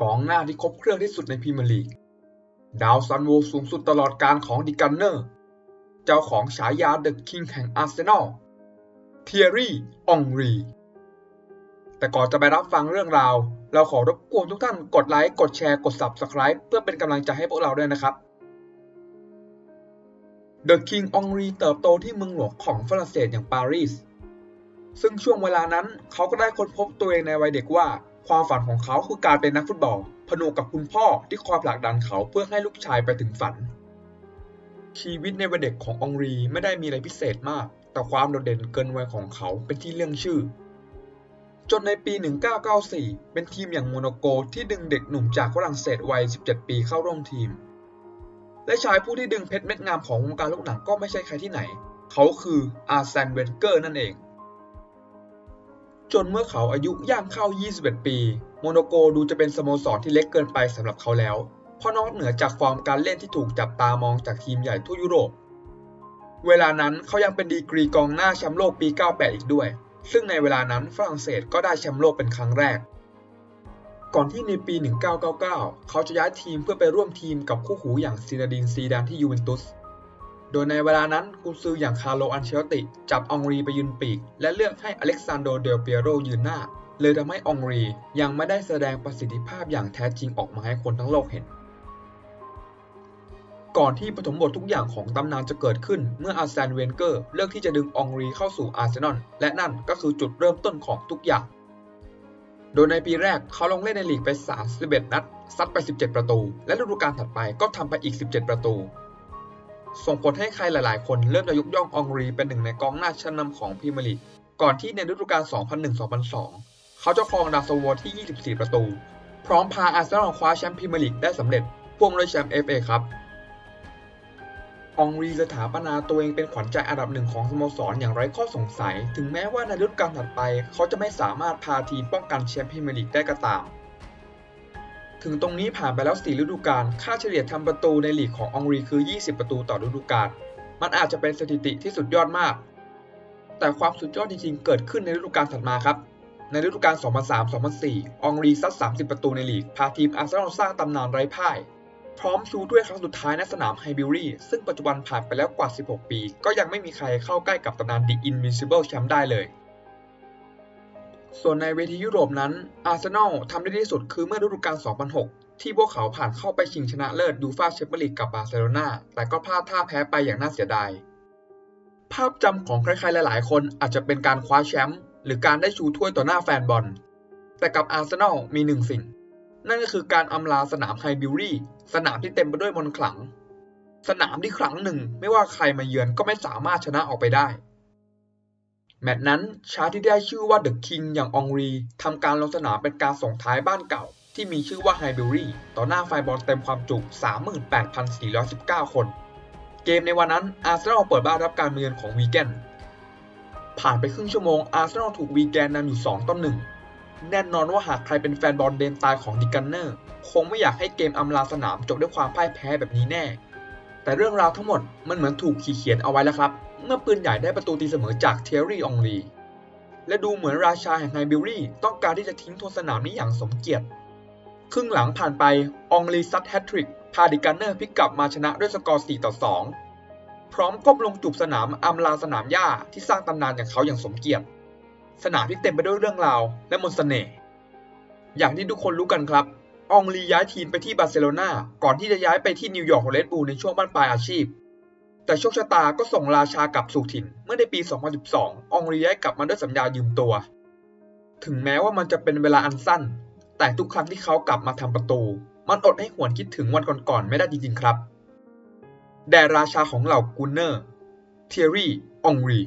กองหน้าที่ครบเครื่องที่สุดในพรีเมียร์ลีก ดาวซันโวสูงสุดตลอดการของดิกันเนอร์ เจ้าของฉายาเดอะคิงแห่งอาร์เซนอล เทียรี่อองรี แต่ก่อนจะไปรับฟังเรื่องราว เราขอรบกวนทุกท่านกดไลค์ กดแชร์ กด Subscribe เพื่อเป็นกำลังใจให้พวกเราด้วยนะครับ The King อองรีเติบโตที่เมืองหลวงของฝรั่งเศสอย่างปารีส ซึ่งช่วงเวลานั้นเขาก็ได้ค้นพบตัวเองในวัยเด็กว่า ความฝันของเขาคือการเป็นนักฟุตบอล ผนวกกับคุณพ่อที่คอยผลักดันเขาเพื่อให้ลูกชายไปถึงฝัน ชีวิตในวัยเด็กขององรีไม่ได้มีอะไรพิเศษมาก แต่ความโดดเด่นเกินวัยของเขาเป็นที่เรื่องชื่อ จนในปี 1994 เป็นทีมอย่างโมนโกที่ดึงเด็กหนุ่มจากฝรั่งเศสวัย 17 ปีเข้าร่วมทีม และชายผู้ที่ดึงเพชรเม็ดงามของวงการลูกหนังก็ไม่ใช่ใครที่ไหน เขาคืออาร์แซนเวนเกอร์นั่นเอง จนเมื่อเขาอายุย่างเข้า 21 ปี โมนโกดูจะเป็นสโมสรที่เล็กเกินไปสำหรับเขาแล้ว เพราะนอกเหนือจากฟอร์มการเล่นที่ถูกจับตามองจากทีมใหญ่ทั่วยุโรป เวลานั้นเขายังเป็นดีกรีกองหน้าแชมป์โลกปี 98 อีกด้วย ซึ่งในเวลานั้นฝรั่งเศสก็ได้แชมป์โลกเป็นครั้งแรก ก่อนที่ในปี 1999 เขาจะย้ายทีมเพื่อไปร่วมทีมกับคู่หูอย่างซีนาดินซีดานที่ยูเวนตุส โดยในเวลานั้นกุนซืออย่างคาร์โลอันเชลติ จับองรีไปยืนปีก และเลือกให้อเล็กซานโดเดลเปียโรยืนหน้า เลยทำให้องรียังไม่ได้แสดงประสิทธิภาพอย่างแท้จริงออกมาให้คนทั้งโลกเห็น ก่อนที่ปฐมบททุกอย่างของตำนานจะเกิดขึ้นเมื่ออาร์แซนเวนเกอร์เลือกที่จะดึงองรีเข้าสู่อาร์เซนอลและนั่นก็คือจุดเริ่มต้นของทุกอย่างโดยในปีแรกเขาลงเล่นในลีกไป 31 นัด ซัดไป 17 ประตู และฤดูกาลถัดไปก็ทำไปอีก 17 ประตู ส่งผลให้ใครหลายๆ คนเริ่มจะยกย่ององรีเป็นหนึ่งในกองหน้าชั้นนำของพรีเมียร์ลีก ก่อนที่ในฤดูกาล 2001-2002 เขาจะครองดาวซันโวที่ 24 ประตู พร้อมพาอาร์เซนอลคว้าแชมป์พรีเมียร์ลีกได้สำเร็จพ่วงด้วยแชมป์ FA ครับ องรีสถาปนาตัวเองเป็นขวัญใจอันดับหนึ่งของสโมสรอย่างไร้ข้อสงสัย ถึงแม้ว่าในฤดูกาลถัดไป เขาจะไม่สามารถพาทีมป้องกันแชมป์พรีเมียร์ลีกได้ก็ตาม ถึงตรงนี้ผ่านไปแล้ว 4 ฤดูกาล ค่าเฉลี่ยทำประตูในลีกของอองรีคือ 20 ประตูต่อฤดูกาล มันอาจจะเป็นสถิติที่สุดยอดมาก แต่ความสุดยอดจริงๆ เกิดขึ้นในฤดูกาลถัดมาครับ ในฤดูกาล 2003-2004อองรีซัด 30 ประตูในลีก พาทีมอาร์เซนอลสร้างตำนานไร้พ่าย พร้อมชูถ้วยครั้งสุดท้ายในสนามไฮบิลลี่ ซึ่งปัจจุบันผ่านไปแล้วกว่า 16 ปี ก็ยังไม่มีใครเข้าใกล้กับตำนาน The Invincible Champ ได้เลย ส่วนในเวทียุโรปนั้น อาร์เซนอลทำได้ดีที่สุดคือเมื่อฤดูกาล 2006 ที่พวกเขาผ่านเข้าไปชิงชนะเลิศยูฟ่าแชมเปี้ยนลีกกับบาร์เซโลนาแต่ก็พลาดท่าแพ้ไปอย่างน่าเสียดาย ภาพจำของใครๆหลายๆ คนอาจจะเป็นการคว้าแชมป์หรือการได้ชูถ้วยต่อหน้าแฟนบอล แต่กับอาร์เซนอลมีหนึ่งสิ่ง นั่นก็คือการอำลาสนามไฮบิลลี่ สนามที่เต็มไปด้วยมนขลัง สนามที่ครั้งหนึ่ง ไม่ว่าใครมาเยือนก็ไม่สามารถชนะออกไปได้ แมตช์นั้นชาที่ได้ชื่อว่าเดอะคิงอย่างองรีทำการลงสนามเป็นการส่งท้ายบ้านเก่า ที่มีชื่อว่าไฮเบิลลี่ต่อหน้าแฟบอลเต็มความจุ 38,419 คน เกมในวันนั้นอาร์เซนอลเปิดบ้านรับการมาเยือนของวีแกนผ่านไปครึ่งชั่วโมงอาร์เซนอลถูกวีแกนนำอยู่ 2 ต่อ 1 แน่นอนว่าหากใครเป็นแฟนบอลเดนตายของดิกันเนอร์คงไม่อยากให้เกมอำลาสนามจบด้วยความพ่ายแพ้แบบนี้แน่ แต่เรื่องราวทั้งหมดมันเหมือนถูกขีดเขียนเอาไว้แล้วครับ เมื่อปืนใหญ่ได้ประตูตีเสมอจากเทอร์รี่องลี และดูเหมือนราชาแห่งไฮบิลลี่ต้องการที่จะทิ้งทวนสนามนี้อย่างสมเกียรติ ครึ่งหลังผ่านไปองลีซัดแฮตทริก พาดิกันเนอร์พลิกกลับมาชนะด้วยสกอร์ 4 ต่อ 2 พร้อมก้มลงจูบสนามอำลาสนามหญ้าที่สร้างตำนานอย่างเขาอย่างสมเกียรติ สนามที่เต็มไปด้วยเรื่องราวและมนต์เสน่ห์ อย่างที่ทุกคนรู้กันครับอองลีย้ายทีมไปที่บาร์เซโลนาก่อนที่จะย้ายไปที่นิวยอร์กเรดบูลในช่วงบ้านปลายอาชีพ แต่โชคชะตาก็ส่งราชากลับสู่ถิ่น เมื่อในปี 2012อองรีย้ายกลับมาด้วยสัญญายืมตัว ถึงแม้ว่ามันจะเป็นเวลาอันสั้น แต่ทุกครั้งที่เขากลับมาทำประตู มันอดให้หวนคิดถึงวันก่อนๆไม่ได้จริงๆครับ แด่ราชาของเหล่ากูเนอร์ เทียรี่อองรี